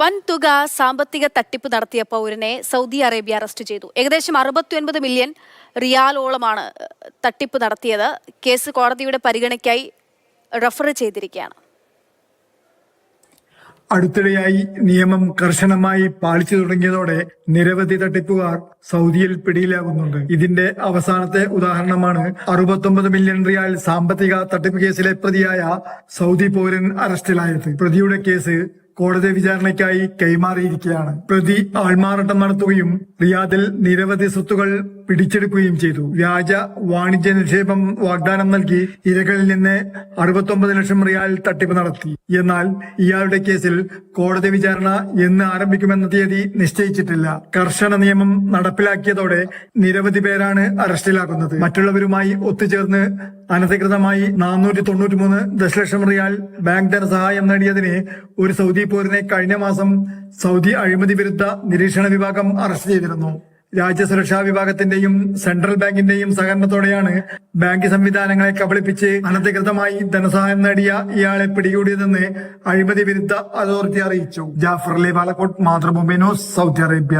വൻ തുക സാമ്പത്തിക തട്ടിപ്പ് നടത്തിയ പൗരനെ സൗദി അറേബ്യ അറസ്റ്റ് ചെയ്തു. ഏകദേശം അറുപത്തിയൊൻപത് മില്യൺ റിയാലോളമാണ് തട്ടിപ്പ് നടത്തിയത്. കേസ് കോടതിയുടെ പരിഗണയ്ക്കായി റഫർ ചെയ്തിരിക്കുകയാണ്. അടുത്തിടെയായി നിയമം കർശനമായി പാലിച്ചു തുടങ്ങിയതോടെ നിരവധി തട്ടിപ്പുകാർ സൗദിയിൽ പിടിയിലാകുന്നുണ്ട്. ഇതിന്റെ അവസാനത്തെ ഉദാഹരണമാണ് അറുപത്തൊമ്പത് മില്യൺ റിയാൽ സാമ്പത്തിക തട്ടിപ്പ് കേസിലെ പ്രതിയായ സൗദി പൗരൻ അറസ്റ്റിലായത്. പ്രതിയുടെ കേസ് കോടതി വിചാരണയ്ക്കായി കൈമാറിയിരിക്കുകയാണ്. പ്രതി ആൾമാറാട്ടം നടത്തുകയും റിയാദിൽ നിരവധി സ്വത്തുകൾ പിടിച്ചെടുക്കുകയും ചെയ്തു. വ്യാജ വാണിജ്യ നിക്ഷേപം വാഗ്ദാനം നൽകി ഇരകളിൽ നിന്ന് അറുപത്തൊമ്പത് ലക്ഷം റിയാൽ തട്ടിപ്പ് നടത്തി. എന്നാൽ ഇയാളുടെ കേസിൽ കോടതി വിചാരണ എന്ന് ആരംഭിക്കുമെന്ന തീയതി നിശ്ചയിച്ചിട്ടില്ല. കർശന നിയമം നടപ്പിലാക്കിയതോടെ നിരവധി പേരാണ് അറസ്റ്റിലാക്കുന്നത് മറ്റുള്ളവരുമായി ഒത്തുചേർന്ന് അനധികൃതമായി നാനൂറ്റി തൊണ്ണൂറ്റി മൂന്ന് ദശലക്ഷം റിയാൽ ബാങ്ക് ധനസഹായം നേടിയതിന് ഒരു സൗദി പൗരനെ കഴിഞ്ഞ മാസം സൗദി അഴിമതി വിരുദ്ധ നിരീക്ഷണ വിഭാഗം അറസ്റ്റ് ചെയ്തിരുന്നു. രാജ്യസുരക്ഷാ വിഭാഗത്തിന്റെയും സെൻട്രൽ ബാങ്കിന്റെയും സഹകരണത്തോടെയാണ് ബാങ്ക് സംവിധാനങ്ങളെ കബളിപ്പിച്ച് അനധികൃതമായി ധനസഹായം നേടിയ ഇയാളെ പിടികൂടിയതെന്ന് അഴിമതി വിരുദ്ധ അതോറിറ്റി അറിയിച്ചു. Jafar Ali Balakkot Mathrubhumi news Saudi Arabia.